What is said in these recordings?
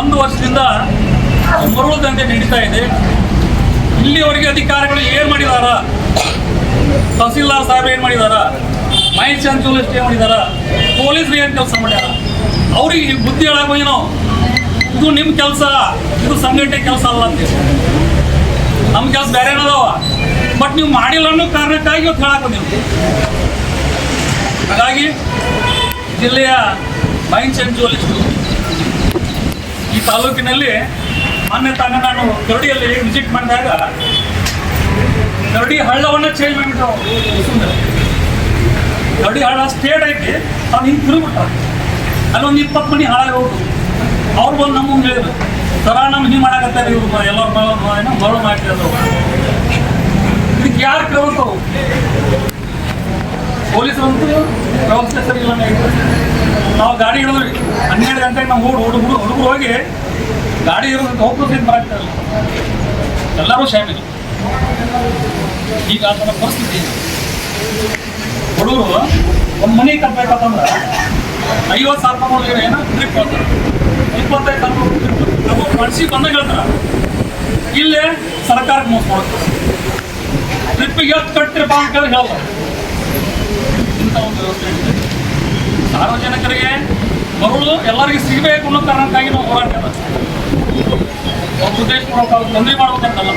ಒಂದು ವರ್ಷದಿಂದ ಮರಳು ದಂಧೆ ನಡೀತಾ ಇದೆ. ಇಲ್ಲಿವರೆಗೆ ಅಧಿಕಾರಿಗಳು ಏನು ಮಾಡಿದಾರ? ತಹಸೀಲ್ದಾರ್ ಸಾಹೇಬ್ ಏನು ಮಾಡಿದಾರ? ಮೈನ್ ಚಾನ್ಸಲರ್ ಏನು ಮಾಡಿದಾರ? ಪೊಲೀಸರು ಏನು ಕೆಲಸ ಮಾಡ್ಯಾರ? ಅವ್ರಿಗೆ ಬುದ್ಧಿ ಹೇಳಾಕೋ ಏನೋ ಇದು ನಿಮ್ಮ ಕೆಲಸ, ಇದು ಸಂಘಟನೆ ಕೆಲಸ ಅಲ್ಲ ಅಂತ ನಮ್ಮ ಕೆಲಸ ಬೇರೆ ಏನದವ? ಬಟ್ ನೀವು ಮಾಡಿಲ್ಲ ಅನ್ನೋ ಕಾರಣಕ್ಕಾಗಿ ಇವತ್ತು ಹೇಳಕ್ಕೆ ನೀವು ಹಾಗಾಗಿ ಜಿಲ್ಲೆಯ ಮೈನ್ ಸೆಂಚುವಲಿಸ್ಟು ಈ ತಾಲೂಕಿನಲ್ಲಿ ಮೊನ್ನೆ ತಾನೆ ನಾನು ಕರಡಿಯಲ್ಲಿ ವಿಸಿಟ್ ಮಾಡಿದಾಗ ಕರಡಿ ಹಳ್ಳವನ್ನು ಚೇಂಜ್ ಮಾಡಿಬಿಟ್ಟು ಕರಡಿ ಹಳ್ಳ ಸ್ಟೇಟ್ ಐತಿ ಅವ್ನು ಹಿಂಗೆ ತಿರುಗ್ಬಿಟ್ಟ. ಅಲ್ಲೊಂದು ಇಪ್ಪತ್ತು ಮನಿ ಹಾಳಾಗಿ ಹೋಗು ಅವ್ರು ಬಂದು ಮುಂದೆ ಹೇಳಿದ್ರು. ಸರ ನಮ್ಮ ಹಿಂಗೆ ಮಾಡಾಕತ್ತಾರೆ ಇವ್ರು ಎಲ್ಲರೂ ಬರೋ ಬರೋ ಮಾಡ್ತಿದ್ರು ಇದಕ್ಕೆ ಯಾರು ಕ್ರಮ ಪೊಲೀಸರಂತೂ ವ್ಯವಸ್ಥೆ ಸರಿ ಇಲ್ಲ ನಾವು ಗಾಡಿ ಹಿಡಿದ್ವಿ. ಹನ್ನೆರಡು ಗಂಟೆಗೆ ನಾವು ಹುಡುಗ ಹುಡುಗರು ಹುಡುಗರು ಹೋಗಿ ಗಾಡಿ ಇರೋದಕ್ಕೆ ಹೋಗ್ಬೋದು ಏನು ಎಲ್ಲರೂ ಶಾಮಿಲ್. ಈಗ ಆ ಥರ ಪರಿಸ್ಥಿತಿ. ಹುಡುಗರು ಒಂದು ಮನೆ ಕಟ್ಟಬೇಕಂತಂದ್ರೆ ಐವತ್ತು ಸಾವಿರ ರೂಪಾಯಿ ಕೊಡ್ತೀವಿ ಏನೋ ಟ್ರಿಪ್ ಹೋಗ್ತಾರೆ ಇಪ್ಪತ್ತೈದು ಸಾವಿರ ರೂಪಾಯಿ ಮನ್ಸಿ ಬಂದಾಗ ಹೇಳ್ತಾರೆ ಇಲ್ಲೇ ಸರ್ಕಾರಕ್ಕೆ ಮೋಸ ಮಾಡ್ತಾರೆ ಟ್ರಿಪ್ಪಿಗೆ ಎಷ್ಟು ಕಟ್ಟಿರಿ ಅಂತ ಹೇಳಿ ಇಂಥ ಒಂದು ವ್ಯವಸ್ಥೆ. ಸಾರ್ವಜನಿಕರಿಗೆ ಮರಳು ಎಲ್ಲರಿಗೂ ಸಿಗಬೇಕು ಅನ್ನೋ ಕಾರಣಕ್ಕಾಗಿ ನಾವು ಹೋರಾಟ ಉದ್ದೇಶಪೂರ್ವಕ ತೊಂದರೆ ಮಾಡಬೇಕಂತಲ್ಲ.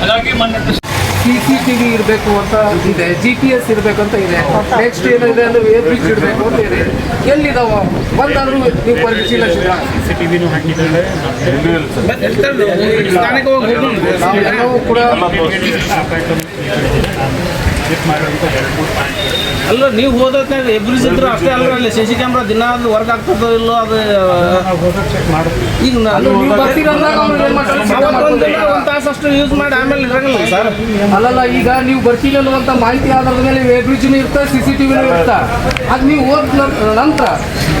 ಹಾಗಾಗಿ ಮೊನ್ನೆ ಸಿ ಸಿ ಟಿ ವಿ ಇರಬೇಕು ಅಂತ ಇದೆ ಜಿ ಪಿ ಎಸ್ ಇರಬೇಕು ಅಂತ ಇದೆ. ನೆಕ್ಸ್ಟ್ ಏನಿದೆ ಅಂದ್ರೆ ಏರ್ ಬ್ರಿಡ್ಜ್ ಇಡಬೇಕು ಅಂತ ಇದೆ. ಎಲ್ಲಿದಾವ? ಬಂದಾದ್ರೂ ನೀವು ಪರಿಶೀಲಿಸಿದ್ರ ಕೂಡ ಅಲ್ಲ ನೀವು ಹೋದ್ರಾಗ ಎಬ್ರಿಸ್ ಇದ್ರು ಅಷ್ಟೇ ಅಲ್ಲ ಅಲ್ಲಿ ಸಿ ಸಿ ಕ್ಯಾಮ್ರಾ ದಿನ ಅದು ವರ್ಕ್ ಆಗ್ತದೋ ಇಲ್ಲೋ ಅದು ಈಗ ಒಂದು ತಾಸು ಅಷ್ಟು ಯೂಸ್ ಮಾಡಿ ಆಮೇಲೆ ಇರಂಗಿಲ್ಲ ಸರ್ ಅಲ್ಲಲ್ಲ ಈಗ ನೀವು ಬರ್ತೀವಿ ಅನ್ನುವಂಥ ಮಾಹಿತಿ ಆಧಾರದ ಮೇಲೆ ವೇರ್ ಬ್ರಿಡ್ಜ್ನು ಇರ್ತಾ ಸಿ ಸಿ ಟಿವಿನೂ ಇರ್ತಾ. ಅದು ನೀವು ಹೋದ ನಂತರ.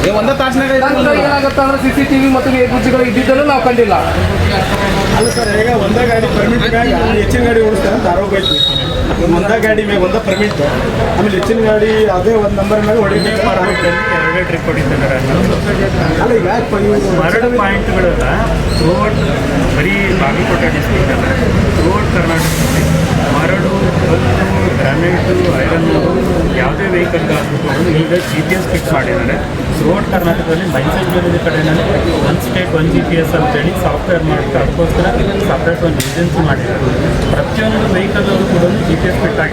ಈಗ ಒಂದೇ ತಾಸಿನಾಗ ನಂತರ ಏನಾಗುತ್ತೆ ಅಂದ್ರೆ ಸಿ ಸಿ ಟಿವಿ ಮತ್ತು ಎಬ್ರಿಜ್ಗಳು ಇದ್ದಿದ್ದನ್ನು ನಾವು ಕಂಡಿಲ್ಲ. ಅಲ್ಲ ಸರ್ ಈಗ ಒಂದೇ ಗಾಡಿ ಪರ್ಮಿಟ್ಗಾಗಿ ಹೆಚ್ಚಿನ ಗಾಡಿ ಓಡಿಸ್ತಾರೆ ಅಂತ ಆರೋಪ ಐತಿ. ಒಂದೇ ಗಾಡಿ ಮೇಲೆ ಒಂದು ಪರ್ಮಿಟ್ ಆಮೇಲೆ ಹೆಚ್ಚಿನ ಗಾಡಿ ಅದೇ ಒಂದು ನಂಬರ್ ಮೇಲೆ ಹೊಡಿಬೇಕು ಎರಡೇ ಟ್ರಿಪ್ ಹೊಡಿತಾರೆ ಅಲ್ಲ ಈಗ ಪಾಯಿಂಟ್ಗಳೆಲ್ಲ ಥ್ರೂಔಟ್ ಬರೀ ಬಾಗಲಕೋಟೆ ಡಿಸ್ಟ್ರಿಕ್ಟ್ ಅಲ್ಲ ರೋಡ್ ಕರ್ನಾಟಕದಲ್ಲಿ ಮರಳು ಕಲ್ಲು ಗ್ರಾನೈಟು ಐರನ್ ಯಾವುದೇ ವೆಹಿಕಲ್ಗಾದ್ರೂ ಈಗ ಜಿ ಪಿ ಎಸ್ ಫಿಕ್ಸ್ ಮಾಡಿದ್ದಾರೆ. ಥ್ರೂಔಟ್ ಕರ್ನಾಟಕದಲ್ಲಿ ಮೈಸೂರು ಕಡೆಯಲ್ಲಿ one state one G P S ಅಂತೇಳಿ ಸಾಫ್ಟ್ವೇರ್ ಮಾಡಿಟ್ಟು ಅದಕ್ಕೋಸ್ಕರ ಸಪ್ರೇಟ್ ಒಂದು ಏಜೆನ್ಸಿ ಮಾಡಿದ್ದಾರೆ ಪ್ರತಿಯೊಂದು ವೆಹಿಕಲ್ ಕೂಡ ಜಿ ಪಿ ಎಸ್ ಫಿಟ್ ಆಗಿದೆ